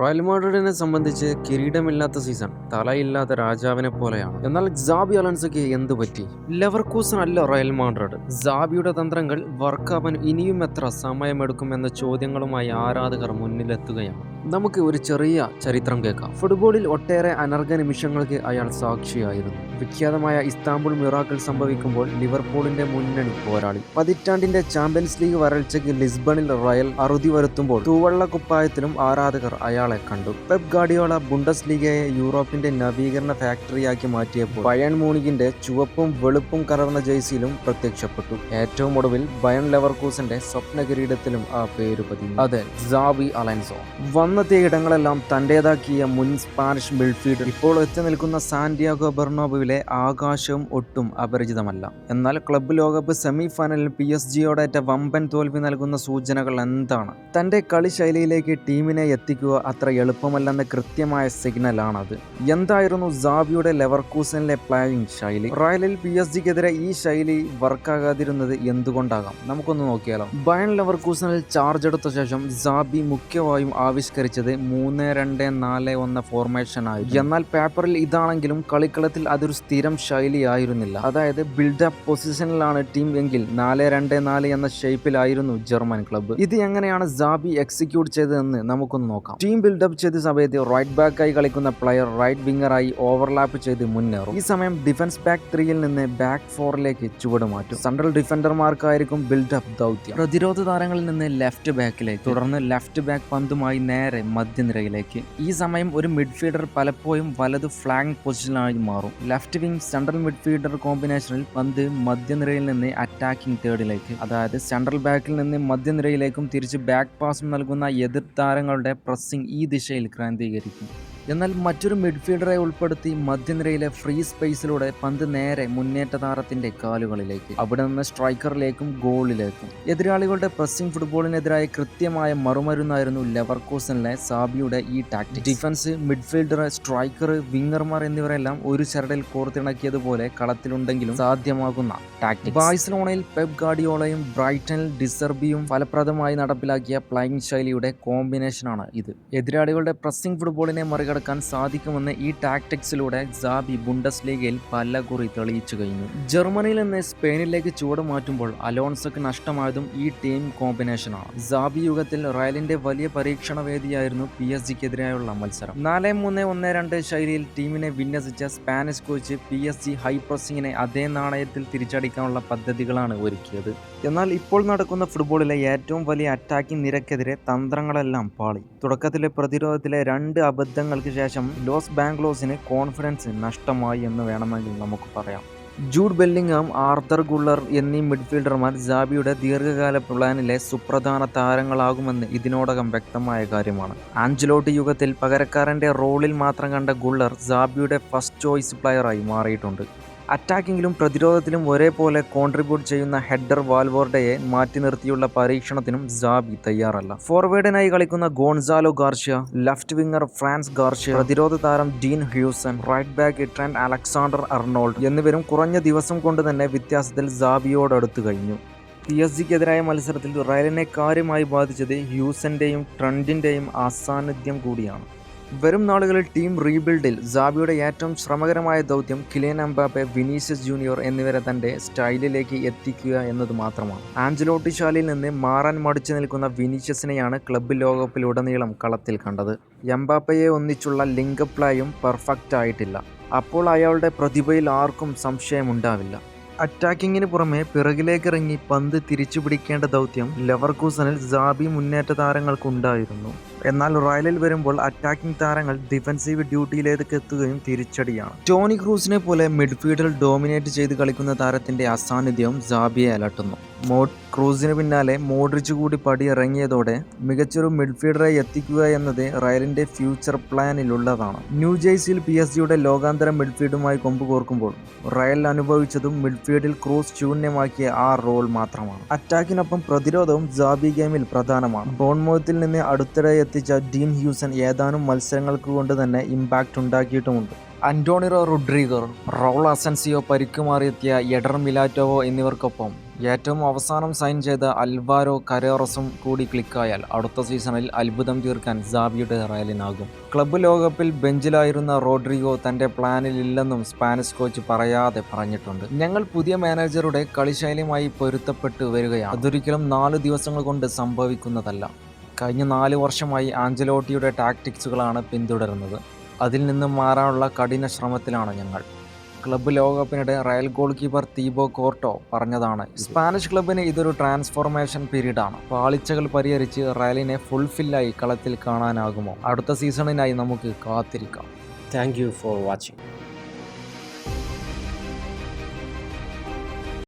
Real മാഡ്രിഡിനെ സംബന്ധിച്ച് കിരീടമില്ലാത്ത season തലയില്ലാത്ത രാജാവിനെ പോലെയാണ്. എന്നാൽ ജാബി അലൻസയ്ക്ക് എന്ത് പറ്റി? ലെവർക്കൂസൺ അല്ല റയൽ മാഡ്രിഡ്. ജാബിയുടെ തന്ത്രങ്ങൾ വർക്കാവാൻ ഇനിയും എത്ര സമയമെടുക്കും എന്ന ചോദ്യങ്ങളുമായി ആരാധകർ മുന്നിലെത്തുകയാണ്. നമുക്ക് ഒരു ചെറിയ ചരിത്രം കേൾക്കാം. ഫുട്ബോളിൽ ഒട്ടേറെ അനർഘ നിമിഷങ്ങൾക്ക് അയാൾ സാക്ഷിയായിരുന്നു. വിഖ്യാതമായ ഇസ്താംബുൾ മിറാക്കിൾ സംഭവിക്കുമ്പോൾ ലിവർപൂളിന്റെ മുന്നണി പോരാളി. പതിറ്റാണ്ടിന്റെ ചാമ്പ്യൻസ് ലീഗ് വരൾച്ചയ്ക്ക് ലിസ്ബണിൽ റയൽ അറുതി വരുത്തുമ്പോൾ തൂവള്ള കുപ്പായത്തിലും ആരാധകർ അയാളെ കണ്ടു. പെപ് ഗാഡിയോള ബുണ്ടസ് ലീഗയെ യൂറോപ്പിന്റെ നവീകരണ ഫാക്ടറിയാക്കി മാറ്റിയപ്പോൾ ബയൺ മൂണിക്കിന്റെ ചുവപ്പും വെളുപ്പും കലർന്ന ജേഴ്സിയിലും പ്രത്യക്ഷപ്പെട്ടു. ഏറ്റവും ഒടുവിൽ ബയൺ ലെവർകൂസന്റെ സ്വപ്ന കിരീടത്തിലും ആ പേര് പതിഞ്ഞു. അതെ ജാവി അലൻസോ. വന്നെത്തിയ ഇടങ്ങളെല്ലാം തന്റേതാക്കിയ മുൻ സ്പാനിഷ് മിൽഫീൽഡ്. ഇപ്പോൾ എത്തി നിൽക്കുന്ന സാന്റിയാഗോ ബെർണോബുവിലെ ആകാശവും ഒട്ടും അപരിചിതമല്ല. എന്നാൽ ക്ലബ്ബ് ലോകകപ്പ് സെമി ഫൈനലിൽ പി എസ് ജിയോടേറ്റ വമ്പൻ തോൽവി നൽകുന്ന സൂചനകൾ എന്താണ്? തന്റെ കളി ശൈലിയിലേക്ക് ടീമിനെ എത്തിക്കുക അത്ര എളുപ്പമല്ലെന്ന കൃത്യമായ സിഗ്നലാണത്. എന്തായിരുന്നു സാബിയുടെ ലെവർകൂസനിലെ പ്ലേയിങ് ശൈലി? റയലിൽ പി എസ് ജിക്കെതിരെ ഈ ശൈലി വർക്കാകാതിരുന്നത് എന്തുകൊണ്ടാകാം? നമുക്കൊന്ന് നോക്കിയാലോ. ബയൺ ലെവർകൂസനിൽ ചാർജ് എടുത്ത ശേഷം സാബി മുഖ്യമായും ആവിഷ്കരിച്ചത് മൂന്ന് രണ്ട് നാല് ഒന്ന് ഫോർമേഷൻ ആയി. എന്നാൽ പേപ്പറിൽ ഇതാണെങ്കിലും കളിക്കളത്തിൽ അതൊരു സ്ഥിരം ശൈലിയായിരുന്നില്ല. അതായത് ബിൽഡപ്പ് പൊസിഷനിലാണ് ടീം എങ്കിൽ നാല് രണ്ട് നാല് എന്ന ഷേപ്പിലായിരുന്നു ജർമ്മൻ ക്ലബ്ബ് ഇത് എങ്ങനെയാണ് ജാബി എക്സിക്യൂട്ട് ചെയ്തതെന്ന് നമുക്കൊന്ന് നോക്കാം. ടീം ബിൽഡപ്പ് ചെയ്ത സമയത്ത് റൈറ്റ് ബാക്ക് ആയി കളിക്കുന്ന പ്ലെയർ റൈറ്റ് വിങ്ങറായി ഓവർലാപ്പ് ചെയ്ത് മുന്നേറും. ഈ സമയം ഡിഫൻസ് ബാക്ക് ത്രീയിൽ നിന്ന് ബാക്ക് ഫോറിലേക്ക് ചുവട് മാറ്റും. സെൻട്രൽ ഡിഫൻഡർമാർക്കായിരിക്കും ബിൽഡപ്പ് ദൗത്യം. പ്രതിരോധ താരങ്ങളിൽ നിന്ന് ലെഫ്റ്റ് ബാക്കിലേക്ക് തുടർന്ന് ലെഫ്റ്റ് ബാക്ക് പന്തുമായി നേരെ മധ്യനിരയിലേക്ക്. ഈ സമയം ഒരു മിഡ്ഫീൽഡർ പലപ്പോഴും വലത് ഫ്ലാങ്ക് പൊസിഷനായി മാറും. ലെഫ്റ്റ് വിങ് സെൻട്രൽ മിഡ്ഫീൽഡർ കോമ്പിനേഷനിൽ പന്ത് മധ്യനിരയിൽ നിന്ന് അറ്റാക്കിംഗ് തേർഡിലേക്ക് അതായത് സെൻട്രൽ ബാക്കിൽ നിന്ന് മധ്യനിരയിലേക്കും തിരിച്ച് ബാക്ക് പാസും നൽകുന്ന എതിർ താരങ്ങളുടെ പ്രസ്സിംഗ് ഈ ദിശയിൽ ക്രാന്തീകരിക്കും. എന്നാൽ മറ്റൊരു മിഡ്ഫീൽഡറെ ഉൾപ്പെടുത്തി മധ്യനിരയിലെ ഫ്രീ സ്പേസിലൂടെ പന്ത് നേരെ മുന്നേറ്റ താരത്തിന്റെ കാലുകളിലേക്ക്. അവിടെ നിന്ന് സ്ട്രൈക്കറിലേക്കും ഗോളിലേക്കും എതിരാളികളുടെ പ്രസ്സിംഗ് ഫുട്ബോളിനെതിരായ കൃത്യമായ മറുമരുന്നായിരുന്നു ലെവർകോസനിലെ സാബിയുടെ ഈ ടാക്ടിക് ഡിഫൻസ് മിഡ്ഫീൽഡർ സ്ട്രൈക്കർ വിങ്ങർമാർ എന്നിവരെല്ലാം ഒരു ചരടിൽ കോർത്തിണക്കിയതുപോലെ കളത്തിലുണ്ടെങ്കിലും സാധ്യമാകുന്ന ടാക്ടിക് ബാഴ്സലോണയിൽ പെപ് ഗാഡിയോളയും ബ്രൈറ്റനിൽ ഡിസർബിയും ഫലപ്രദമായി നടപ്പിലാക്കിയ പ്ലയിങ് ശൈലിയുടെ കോമ്പിനേഷനാണ് ഇത്. എതിരാളികളുടെ പ്രസ്സിംഗ് ഫുട്ബോളിനെ മറികടക്കാൻ സാധിക്കുമെന്ന് ഈ ടാക്ടിക്സിലൂടെ സാബി ബുണ്ടസ് ലീഗയിൽ പലകുറി തെളിയിച്ചു കഴിഞ്ഞു. ജർമ്മനിയിൽ നിന്ന് സ്പെയിനിലേക്ക് ചുവട് മാറ്റുമ്പോൾ അലോൺസക്ക് നഷ്ടമായതും ഈ ടീം കോമ്പിനേഷനാണ് സാബി യുഗത്തിൽ റയലിന്റെ വലിയ പരീക്ഷണ വേദിയായിരുന്നു പി എസ് ജിക്കെതിരായുള്ള മത്സരം. നാല് മൂന്ന് ഒന്ന് രണ്ട് ശൈലിയിൽ ടീമിനെ വിന്യസിച്ച Spanish coach P S G high അതേ നാണയത്തിൽ തിരിച്ചടിക്കാനുള്ള പദ്ധതികളാണ് ഒരുക്കിയത്. എന്നാൽ ഇപ്പോൾ നടക്കുന്ന ഫുട്ബോളിലെ ഏറ്റവും വലിയ അറ്റാക്കിംഗ് നിരക്കെതിരെ തന്ത്രങ്ങളെല്ലാം പാളി. തുടക്കത്തിലെ പ്രതിരോധത്തിലെ രണ്ട് അബദ്ധങ്ങൾക്ക് ശേഷം ലോസ് ബാംഗ്ലോസിന് കോൺഫിഡൻസ് നഷ്ടമായി എന്ന് വേണമെങ്കിൽ നമുക്ക് പറയാം. ജൂഡ് ബെല്ലിംഗാം ആർത്തർ ഗുള്ളർ എന്നീ മിഡ്ഫീൽഡർമാർ ജാബിയുടെ ദീർഘകാല പ്ലാനിലെ സുപ്രധാന താരങ്ങളാകുമെന്ന് ഇതിനോടകം വ്യക്തമായ കാര്യമാണ്. ആഞ്ചലോട്ടി യുഗത്തിൽ പകരക്കാരന്റെ റോളിൽ മാത്രം കണ്ട ഗുള്ളർ ജാബിയുടെ ഫസ്റ്റ് ചോയ്സ് പ്ലെയറായി മാറിയിട്ടുണ്ട്. അറ്റാക്കിങ്ങിലും പ്രതിരോധത്തിലും ഒരേപോലെ കോൺട്രിബ്യൂട്ട് ചെയ്യുന്ന ഹെഡർ വാൽവോർഡയെ മാറ്റി നിർത്തിയുള്ള പരീക്ഷണത്തിനും സാബി തയ്യാറല്ല. ഫോർവേഡിനായി കളിക്കുന്ന Gonzalo Garcia left winger Fran Garcia പ്രതിരോധ താരം Dean Huijsen right back Trent Alexander Arnold എന്നിവരും കുറഞ്ഞ ദിവസം കൊണ്ട് തന്നെ വ്യത്യാസത്തിൽ സാബിയോടടുത്തു കഴിഞ്ഞു. പി എസ് ജിക്കെതിരായ മത്സരത്തിൽ റയലിനെ കാര്യമായി ബാധിച്ചത് ഹ്യൂസന്റെയും ട്രണ്ടിന്റെയും അസാന്നിധ്യം കൂടിയാണ്. വരും നാളുകളിൽ ടീം റീബിൽഡിൽ സാബിയുടെ ഏറ്റവും ശ്രമകരമായ ദൗത്യം കിലിയൻ എംബാപ്പെ വിനീഷ്യസ് ജൂനിയർ എന്നിവരെ തന്റെ സ്റ്റൈലിലേക്ക് എത്തിക്കുക എന്നത് മാത്രമാണ്. ആഞ്ചലോട്ടി ശാലയിൽ നിന്ന് മാറാൻ മടിച്ചു നിൽക്കുന്ന വിനീഷ്യസിനെയാണ് ക്ലബ്ബ് ലോകകപ്പിലുടനീളം കളത്തിൽ കണ്ടത്. എംബാപ്പയെ ഒന്നിച്ചുള്ള ലിങ്ക് പ്ലേയും പെർഫെക്റ്റ് ആയിട്ടില്ല. അപ്പോൾ അയാളുടെ പ്രതിഭയിൽ ആർക്കും സംശയമുണ്ടാവില്ല. അറ്റാക്കിങ്ങിന് പുറമെ പിറകിലേക്കിറങ്ങി പന്ത് തിരിച്ചു പിടിക്കേണ്ട ദൗത്യം ലെവർകൂസനിൽ ജാബി മുന്നേറ്റ താരങ്ങൾക്കുണ്ടായിരുന്നു. എന്നാൽ റയലിൽ വരുമ്പോൾ അറ്റാക്കിംഗ് താരങ്ങൾ ഡിഫൻസീവ് ഡ്യൂട്ടിയിലേക്ക് എത്തുകയും തിരിച്ചടിയാണ്. ടോണി ക്രൂസിനെ പോലെ മിഡ്ഫീൽഡിൽ ഡോമിനേറ്റ് ചെയ്ത് കളിക്കുന്ന താരത്തിന്റെ അസാന്നിധ്യം സാബിയെ അലട്ടുന്നു. മോഡ് ക്രൂസിന് പിന്നാലെ മോഡ്രിച്ച് കൂടി പടിയിറങ്ങിയതോടെ മികച്ചൊരു മിഡ്ഫീൽഡറെ എത്തിക്കുക എന്നത് റയലിന്റെ ഫ്യൂച്ചർ പ്ലാനിലുള്ളതാണ് ന്യൂജേഴ്സിയിൽ പി എസ് ജിയുടെ ലോകാന്തര മിഡ്ഫീൽഡുമായി കൊമ്പ് കോർക്കുമ്പോൾ റയൽ അനുഭവിച്ചതും മിഡ്ഫീൽഡിൽ ക്രൂസ് ശൂന്യമാക്കിയ ആ റോൾ മാത്രമാണ്. അറ്റാക്കിനൊപ്പം പ്രതിരോധവും ജാബി ഗെയിമിൽ പ്രധാനമാണ്. ബോൺമോത്തിൽ നിന്ന് അടുത്തിടെ എത്തിച്ച ഡീൻ ഹ്യൂസൺ ഏതാനും മത്സരങ്ങൾക്ക് കൊണ്ട് തന്നെ ഇമ്പാക്റ്റ് ഉണ്ടാക്കിയിട്ടുമുണ്ട്. അന്റോണിറോ റുഡ്രിഗർ റോൾ അസൻസിയോ പരിക്കുമാറിയെത്തിയ എഡർ മിലാറ്റോവോ എന്നിവർക്കൊപ്പം ഏറ്റവും അവസാനം സൈൻ ചെയ്ത അൽവാരോ കരേറസും കൂടി ക്ലിക്കായാൽ അടുത്ത സീസണിൽ അത്ഭുതം തീർക്കാൻ സാബിയുടെ റയലിനാകും. ക്ലബ്ബ് ലോകകപ്പിൽ ബെഞ്ചിലായിരുന്ന റോഡ്രിഗോ തന്റെ പ്ലാനിലില്ലെന്നും സ്പാനിഷ് കോച്ച് പറയാതെ പറഞ്ഞിട്ടുണ്ട്. ഞങ്ങൾ പുതിയ മാനേജറുടെ കളിശൈലിയുമായി പൊരുത്തപ്പെട്ട് വരികയാണ്. അതൊരിക്കലും നാല് ദിവസങ്ങൾ കൊണ്ട് സംഭവിക്കുന്നതല്ല. കഴിഞ്ഞ നാല് വർഷമായി ആഞ്ചലോട്ടിയുടെ ടാക്ടിക്സുകളാണ് പിന്തുടരുന്നത്. അതിൽ നിന്നും മാറാനുള്ള കഠിന ശ്രമത്തിലാണ് ഞങ്ങൾ. ക്ലബ്ബ് ലോകകപ്പിനിടെ Real goalkeeper Thibaut Courtois പറഞ്ഞതാണ് സ്പാനിഷ് ക്ലബിന് ഇതൊരു ട്രാൻസ്ഫോർമേഷൻ പീരീഡാണ്. പാളിച്ചകൾ പരിഹരിച്ച് റയലിനെ ഫുൾഫില്ലായി കളത്തിൽ കാണാനാകുമോ? അടുത്ത സീസണിനായി നമുക്ക് കാത്തിരിക്കാം. Thank for watching.